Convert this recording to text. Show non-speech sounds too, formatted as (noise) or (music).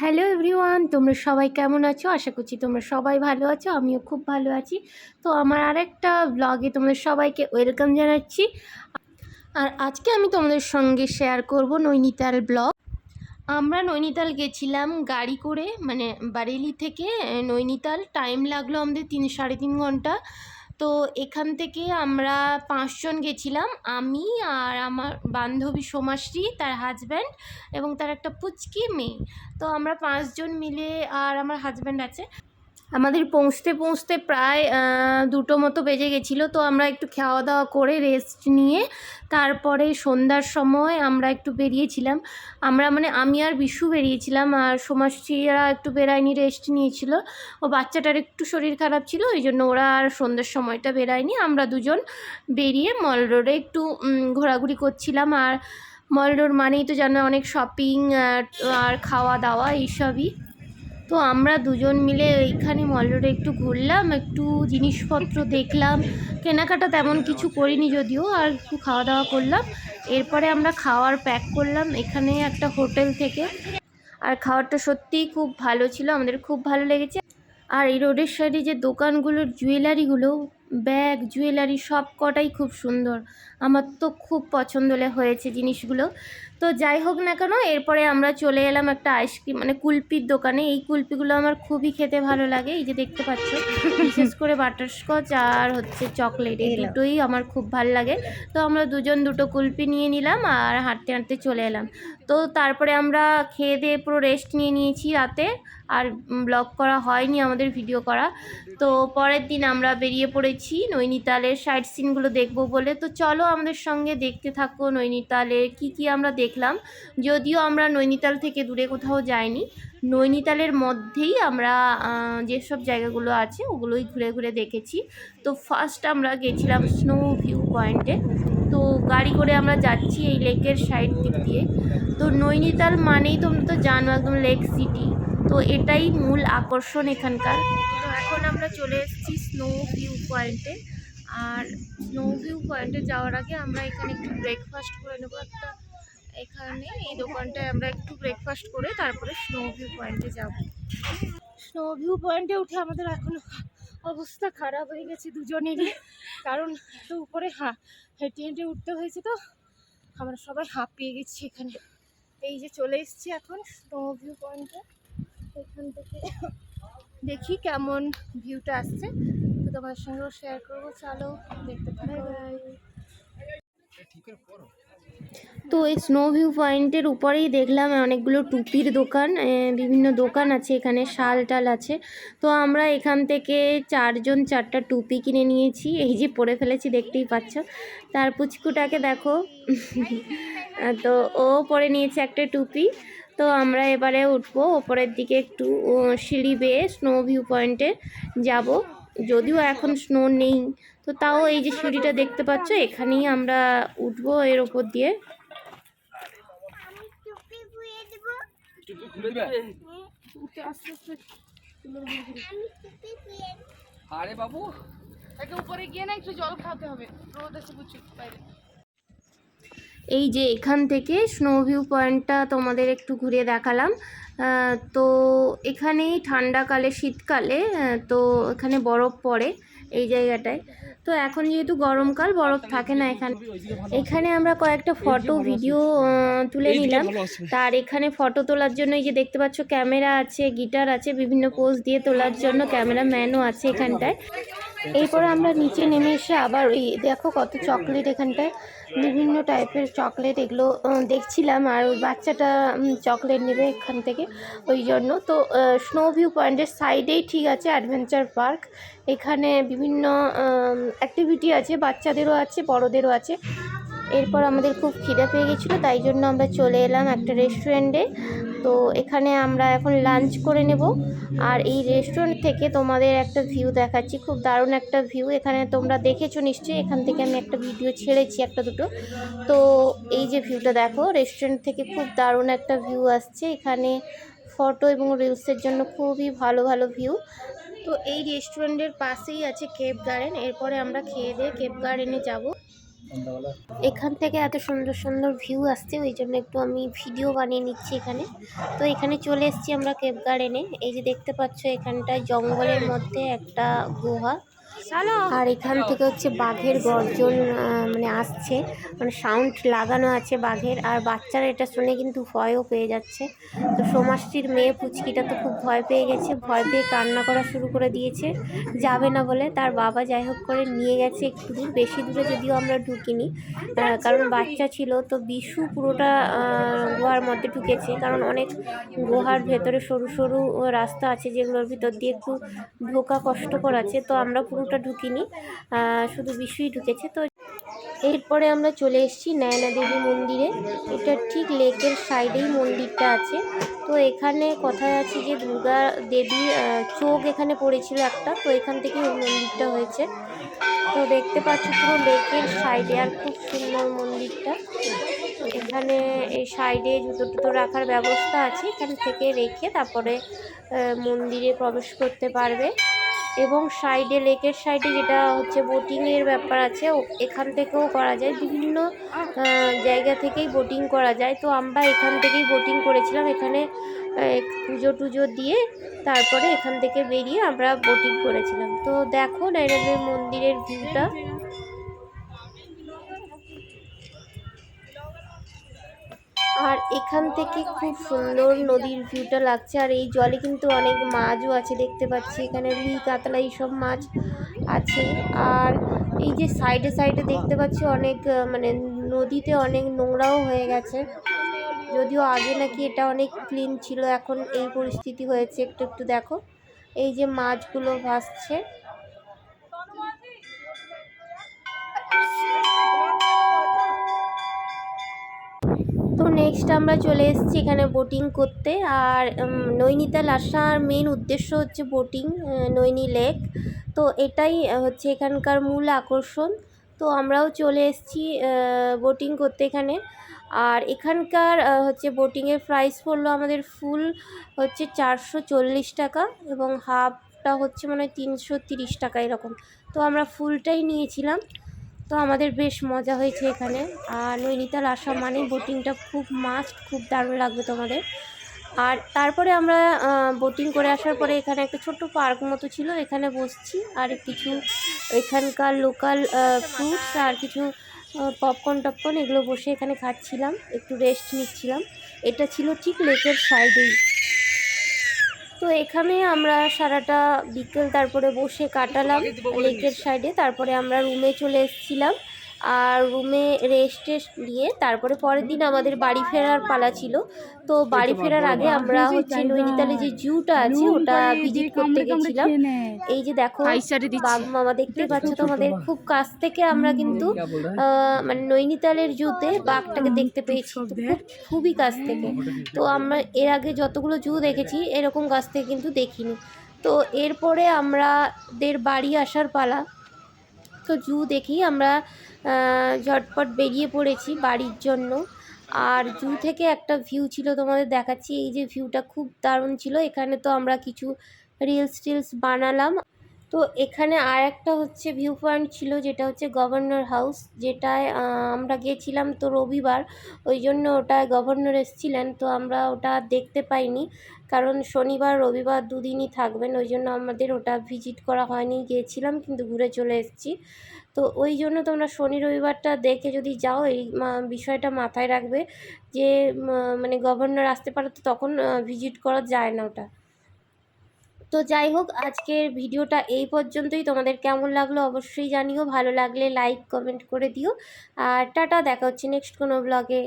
Hello everyone, তোমরা সবাই কেমন আছো? আশা করছি তোমরা সবাই ভালো আছো, আমিও খুব ভালো আছি। তো আমার আরেকটা ব্লগে তোমাদের সবাইকে ওয়েলকাম জানাচ্ছি। আর আজকে আমি তোমাদের সঙ্গে শেয়ার করব নৈনিতাল ব্লগ আমরা নৈনিতাল গেছিলাম গাড়ি করে মানে বারেলি থেকে নৈনিতাল। টাইম লাগল আমাদের তিন সাড়ে তিন ঘণ্টা। তো এখান থেকে আমরা পাঁচজন গেছিলাম। আমি আর আমার বান্ধবী সোমাশ্রী, তার হাজব্যান্ড এবং তার একটা পুচকি মেয়ে। তো আমরা পাঁচজন মিলে আর আমার হাজব্যান্ড আছে। আমাদের পৌঁছতে পৌঁছতে প্রায় দুটো মতো বেজে গেছিল। তো আমরা একটু খাওয়া দাওয়া করে রেস্ট নিয়ে তারপরে সন্ধ্যার সময় আমরা একটু বেরিয়েছিলাম। আমরা মানে আমি আর বিশু বেরিয়েছিলাম আর সোমাশ্রীরা একটু বেরায়নি রেস্ট নিয়েছিল। ও বাচ্চাটার একটু শরীর খারাপ ছিল, ওই জন্য ওরা আর সন্ধ্যার সময়টা বেরায়নি আমরা দুজন বেরিয়ে মল রোডে একটু ঘোরাঘুরি করছিলাম। আর মল রোড মানেই তো জানো অনেক শপিং আর খাওয়া দাওয়া এইসবই। তো আমরা দুজন মিলে এইখানে মল রোডে একটু ঘুরলাম, একটু জিনিসপত্র দেখলাম। কেনাকাটা তেমন কিছু করিনি যদিও, আর একটু খাওয়া দাওয়া করলাম। এরপরে আমরা খাওয়ার প্যাক করলাম এখানে একটা হোটেল থেকে। আর খাওয়ারটা সত্যিই খুব ভালো ছিল, আমাদের খুব ভালো লেগেছে। আর এই রোডের সাইডে যে দোকানগুলোর জুয়েলারিগুলো ব্যাগ জুয়েলারি সব কটাই খুব সুন্দর। আমার তো খুব পছন্দ হয়েছে জিনিসগুলো। তো যাই হোক না কেন এরপরে আমরা চলে এলাম একটা আইসক্রিম মানে কুলপির দোকানে। এই কুলপিগুলো আমার খুবই খেতে ভালো লাগে এই যে দেখতে পাচ্ছ। বিশেষ করে বাটারস্কচ আর হচ্ছে চকলেট এই দুটোই আমার খুব ভালো লাগে। তো আমরা দুজন দুটো কুলপি নিয়ে নিলাম আর হাঁটতে হাঁটতে চলে এলাম। তো তারপরে আমরা খেয়ে দিয়ে পুরো রেস্ট নিয়ে নিয়েছি রাতে। আর ব্লগ করা হয়নি, আমাদের ভিডিও করা। তো পরের দিন আমরা বেরিয়ে পড়েছি, নৈনিতালের সাইড সিনগুলো দেখব বলে। তো চলো আমাদের সঙ্গে দেখতে থাকো নৈনিতালে, কি কি আমরা দেখলাম। যদিও আমরা নৈনিতাল থেকে দূরে কোথাও যাইনি, নৈনিতালের মধ্যেই আমরা যেসব জায়গাগুলো আছে ওগুলোই ঘুরে ঘুরে দেখেছি। তো ফার্স্ট আমরা গেছিলাম স্নো ভিউ পয়েন্টে তো গাড়ি করে আমরা যাচ্ছি এই লেকের সাইড দিক দিয়ে। তো নৈনিতাল মানেই তোমরা তো জানো, একদম লেক সিটি তো এটাই মূল আকর্ষণ এখানকার। তো এখন আমরা চলে এসেছি স্নো ভিউ পয়েন্টে আর স্নো ভিউ পয়েন্টে যাওয়ার আগে আমরা এখানে একটু ব্রেকফাস্ট করে নেব একটা। এখানে এই দোকানটায় আমরা একটু ব্রেকফাস্ট করে তারপরে স্নো ভিউ পয়েন্টে যাব। স্নো ভিউ পয়েন্টে উঠে আমাদের এখন অবস্থা খারাপ হয়ে গেছে দুজনেরই। কারণ এত উপরে হা হেঁটে হেঁটে উঠতে হয়েছে তো। আমরা সবাই হাঁপিয়ে গেছি এখানে। এই যে চলে এসেছি এখন স্নো ভিউ পয়েন্টে এখান থেকে দেখি কেমন ভিউটা আসছে। তো তোমার সঙ্গেও শেয়ার করব। চলো দেখতে থাকো। তো এই স্নো ভিউ পয়েন্টের উপরেই দেখলাম অনেকগুলো টুপির দোকান বিভিন্ন দোকান আছে এখানে শাল টাল আছে। তো আমরা এখান থেকে চারজন চারটা টুপি কিনে নিয়েছি। এই যে পরে ফেলেছি দেখতেই পাচ্ছ। তার পুচকুটাকে দেখো। (laughs) তো ও পরে নিয়েছে একটা টুপি। তো আমরা এবারে উঠবো। ওপরের দিকে একটু সিঁড়ি বেয়ে স্নো ভিউ পয়েন্টে যাব। যদিও এখন স্নো নেই। তো তাও এই যে সিঁড়িটা দেখতে পাচ্ছ, এখানেই আমরা উঠবো এর ওপর দিয়ে। আরে বাবু উপরে গিয়ে না একটু জল খাওয়াতে হবে। রোদ আছে প্রচুর বাইরে। এই যে এখান থেকে স্নো ভিউ পয়েন্টটা তোমাদের একটু ঘুরিয়ে দেখালাম। তো এখানেই ঠান্ডাকালে শীতকালে তো এখানে বরফ পড়ে এই জায়গাটায়। তো এখন যেহেতু গরমকাল বরফ থাকে না এখানে। এখানে আমরা কয়েকটা ফটো ভিডিও তুলে নিলাম। তার এখানে ফটো তোলার জন্য এই যে দেখতে পাচ্ছ ক্যামেরা আছে গিটার আছে বিভিন্ন পোজ দিয়ে তোলার জন্য ক্যামেরাম্যানও আছে এখানটায়। এরপর আমরা নিচে নেমে এসে আবার ওই দেখো কত চকলেট এখানটায়। বিভিন্ন টাইপের চকলেট এগুলো দেখছিলাম। আর ওই বাচ্চাটা চকলেট নেবে এখান থেকে ওই জন্য। তো স্নো ভিউ পয়েন্টের সাইডেই ঠিক আছে অ্যাডভেঞ্চার পার্ক এখানে বিভিন্ন অ্যাক্টিভিটি আছে, বাচ্চাদেরও আছে, বড়দেরও আছে। এরপর আমাদের খুব খিদে পেয়ে গেছিল, তাই জন্য আমরা চলে এলাম একটা রেস্টুরেন্টে তো এখানে আমরা এখন লাঞ্চ করে নেব। আর এই রেস্টুরেন্ট থেকে তোমাদের একটা ভিউ দেখাচ্ছি, খুব দারুণ একটা ভিউ এখানে তোমরা দেখেছ নিশ্চয়ই, এখান থেকে আমি একটা ভিডিও ছেড়েছি, একটা দুটো। তো এই যে ভিউটা দেখো রেস্টুরেন্ট থেকে খুব দারুণ একটা ভিউ আসছে। এখানে ফটো এবং রিলসের জন্য খুবই ভালো ভালো ভিউ তো এই রেস্টুরেন্টের পাশেই আছে কেপ গার্ডেন এরপরে আমরা খেয়ে দিয়ে কেপ গার্ডেনে যাব। এখান থেকে এত সুন্দর সুন্দর ভিউ আসছে, ওই জন্য একটু আমি ভিডিও বানিয়ে নিচ্ছি এখানে। তো এখানে চলে এসছি আমরা কেপ গার্ডেনে এই যে দেখতে পাচ্ছ, এখানটায় জঙ্গলের মধ্যে একটা গুহা। আর এখান থেকে হচ্ছে বাঘের গর্জন মানে আসছে। মানে সাউন্ড লাগানো আছে বাঘের। আর বাচ্চারা এটা শুনে কিন্তু ভয়ও পেয়ে যাচ্ছে। তো সোমাশ্রীর মেয়ে পুচকিটা তো খুব ভয় পেয়ে গেছে। ভয় পেয়ে কান্না করা শুরু করে দিয়েছে। যাবে না বলে তার বাবা যাই হোক করে নিয়ে গেছে একটু দূর। বেশি দূরে যদিও আমরা ঢুকিনি। কারণ বাচ্চা ছিল, তো বিশু পুরোটা গুহার মধ্যে ঢুকেছে। কারণ অনেক গুহার ভেতরে সরু সরু রাস্তা আছে যেগুলোর ভিতর দিয়ে একটু ঢোকা কষ্টকর আছে। তো আমরা পুরোটা ঢুকিনি। শুধু বিশুই ঢুকেছে। তো এরপরে আমরা চলে এসেছি নয়না দেবী মন্দিরে। এটা ঠিক লেকের সাইডেই মন্দিরটা আছে। তো এখানে কথায় আছে যে দুর্গা দেবী চোখ এখানে পড়েছিল একটা। তো এখান থেকে এই মন্দিরটা হয়েছে। তো দেখতে পাচ্ছ পুরো লেকের সাইডে আর খুব সুন্দর মন্দিরটা। এখানে এই সাইডে জুতো টুতো রাখার ব্যবস্থা আছে। এখান থেকে রেখে তারপরে মন্দিরে প্রবেশ করতে পারবে। এবং সাইডে, লেকের সাইডে যেটা হচ্ছে বোটিংয়ের ব্যাপার আছে, ও- এখান থেকেও করা যায়। বিভিন্ন জায়গা থেকেই বোটিং করা যায়। তো আমরা এখান থেকেই বোটিং করেছিলাম। এখানে পুজো টুজো দিয়ে তারপরে এখান থেকে বেরিয়ে আমরা বোটিং করেছিলাম। তো দেখো নাইরাদের মন্দিরের ভিউটা আর এখান থেকে খুব সুন্দর নদীর ভিউটা লাগছে। আর এই জলে কিন্তু অনেক মাছও আছে দেখতে পাচ্ছি। এখানে রুই, কাতলা এইসব মাছ আছে। আর এই যে সাইডে সাইডে দেখতে পাচ্ছি অনেক মানে নদীতে অনেক নোংরাও হয়ে গেছে। যদিও আগে নাকি এটা অনেক ক্লিন ছিল, এখন এই পরিস্থিতি হয়েছে। একটু একটু দেখো। এই যে মাছগুলো ভাসছে। তো নেক্সট আমরা চলে এসেছি এখানে বোটিং করতে। আর নৈনিতাল আসার মেন উদ্দেশ্য হচ্ছে বোটিং নৈনি লেক তো এটাই হচ্ছে এখানকার মূল আকর্ষণ। তো আমরাও চলে এসেছি বোটিং করতে এখানে। আর এখানকার হচ্ছে বোটিংয়ের প্রাইস পড়ল আমাদের ফুল হচ্ছে চারশো চল্লিশ টাকা এবং হাফটা হচ্ছে মানে তিনশো তিরিশ টাকা এরকম। তো আমরা ফুলটাই নিয়েছিলাম। তো আমাদের বেশ মজা হয়েছে এখানে। আর নৈনিতাল আসা মানে বোটিংটা খুব মাস্ট খুব দারুণ লাগবে তোমাদের। আর তারপরে আমরা বোটিং করে আসার পরে এখানে একটা ছোট্ট পার্ক মতো ছিল, এখানে বসছি। আর কিছু এখানকার লোকাল ফ্রুটস আর কিছু পপকর্ন টপকর্ন এগুলো বসে এখানে খাচ্ছিলাম। একটু রেস্ট নিচ্ছিলাম। এটা ছিল ঠিক লেকের সাইডেই তো এখানে আমরা সারাটা বিকেল তারপরে বসে কাটালাম লেকের সাইডে তারপরে আমরা রুমে চলে এসেছিলাম। আর রুমে রেস্ট টেস্ট নিয়ে তারপরে পরের দিন আমাদের বাড়ি ফেরার পালা ছিল। তো বাড়ি ফেরার আগে আমরা হচ্ছে নৈনিতালে যে জুটা আছে ওটা ভিজিট করতে গেছিলাম। এই যে দেখো বাঘ মামা দেখতে পাচ্ছ তোমাদের খুব কাছ থেকে আমরা কিন্তু মানে নৈনিতালের জুতে বাঘটাকে দেখতে পেয়েছি। খুবই কাছ থেকে। তো আমরা এর আগে যতগুলো জু দেখেছি এরকম কাছ থেকে কিন্তু দেখিনি। তো এরপরে আমাদের বাড়ি আসার পালা। জু দেখেই আমরা ঝটপট বেরিয়ে পড়েছি বাড়ির জন্য। আর জু থেকে একটা ভিউ ছিল তোমাদের দেখাচ্ছি, এই যে ভিউটা খুব দারুণ ছিল। এখানে তো আমরা কিছু রিলস টিলস বানালাম। তো এখানে আর একটা হচ্ছে ভিউ পয়েন্ট ছিল, যেটা হচ্ছে গভর্নর হাউস যেটায় আমরা গিয়েছিলাম তো রবিবার ওই জন্য ওটায় গভর্নর এসেছিলেন, তো আমরা ওটা দেখতে পাইনি। কারণ শনিবার, রবিবার দুদিনই থাকবেন ওই জন্য আমাদের ওটা ভিজিট করা হয়নি, গিয়েছিলাম কিন্তু ঘুরে চলে এসেছি। তো ওই জন্য তোমরা শনি রবিবারটা দেখে যদি যাও, এই বিষয়টা মাথায় রাখবে যে মানে গভর্নর আসতে পারে তো তখন ভিজিট করা যায় না ওটা। তো যাই হোক, আজকের ভিডিওটা এই পর্যন্তই। তোমাদের কেমন লাগল অবশ্যই জানিও। ভালো লাগলে লাইক কমেন্ট করে দিও। আর টাটা, দেখা হচ্ছে নেক্সট কোনো ব্লগে